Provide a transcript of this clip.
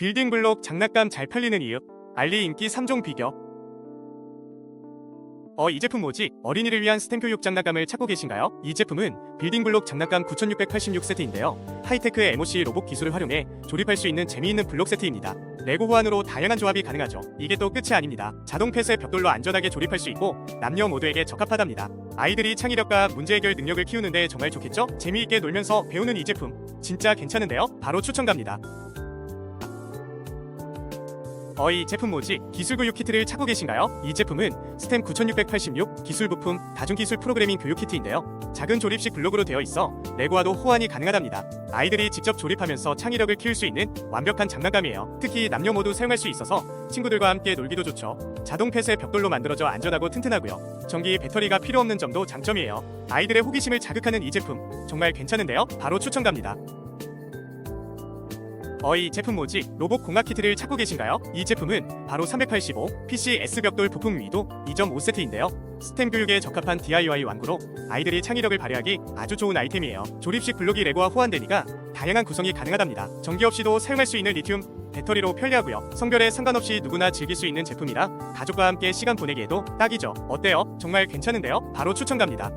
빌딩 블록 장난감 잘 팔리는 이유. 알리 인기 3종 비교. 어, 이 제품 뭐지? 어린이를 위한 스템 교육 장난감을 찾고 계신가요? 이 제품은 빌딩 블록 장난감 9686세트인데요. 하이테크 MOC 로봇 기술을 활용해 조립할 수 있는 재미있는 블록 세트입니다. 레고 호환으로 다양한 조합이 가능하죠. 이게 또 끝이 아닙니다. 자동 폐쇄 벽돌로 안전하게 조립할 수 있고 남녀 모두에게 적합하답니다. 아이들이 창의력과 문제 해결 능력을 키우는데 정말 좋겠죠? 재미있게 놀면서 배우는 이 제품 진짜 괜찮은데요? 바로 추천 갑니다. 어이 제품 뭐지? 기술교육 키트를 찾고 계신가요? 이 제품은 스템 9686 기술 부품 다중기술 프로그래밍 교육 키트인데요. 작은 조립식 블록으로 되어 있어 레고와도 호환이 가능하답니다. 아이들이 직접 조립하면서 창의력을 키울 수 있는 완벽한 장난감이에요. 특히 남녀 모두 사용할 수 있어서 친구들과 함께 놀기도 좋죠. 자동 폐쇄 벽돌로 만들어져 안전하고 튼튼하고요. 전기 배터리가 필요 없는 점도 장점이에요. 아이들의 호기심을 자극하는 이 제품 정말 괜찮은데요? 바로 추천 갑니다. 어이 제품 뭐지? 로봇 공학 키트를 찾고 계신가요? 이 제품은 바로 385 PC S 벽돌 부품 위도 2.5세트인데요. 스템 교육에 적합한 DIY 완구로 아이들이 창의력을 발휘하기 아주 좋은 아이템이에요. 조립식 블록이 레고와 호환되니까 다양한 구성이 가능하답니다. 전기 없이도 사용할 수 있는 리튬 배터리로 편리하고요. 성별에 상관없이 누구나 즐길 수 있는 제품이라 가족과 함께 시간 보내기에도 딱이죠. 어때요? 정말 괜찮은데요? 바로 추천 갑니다.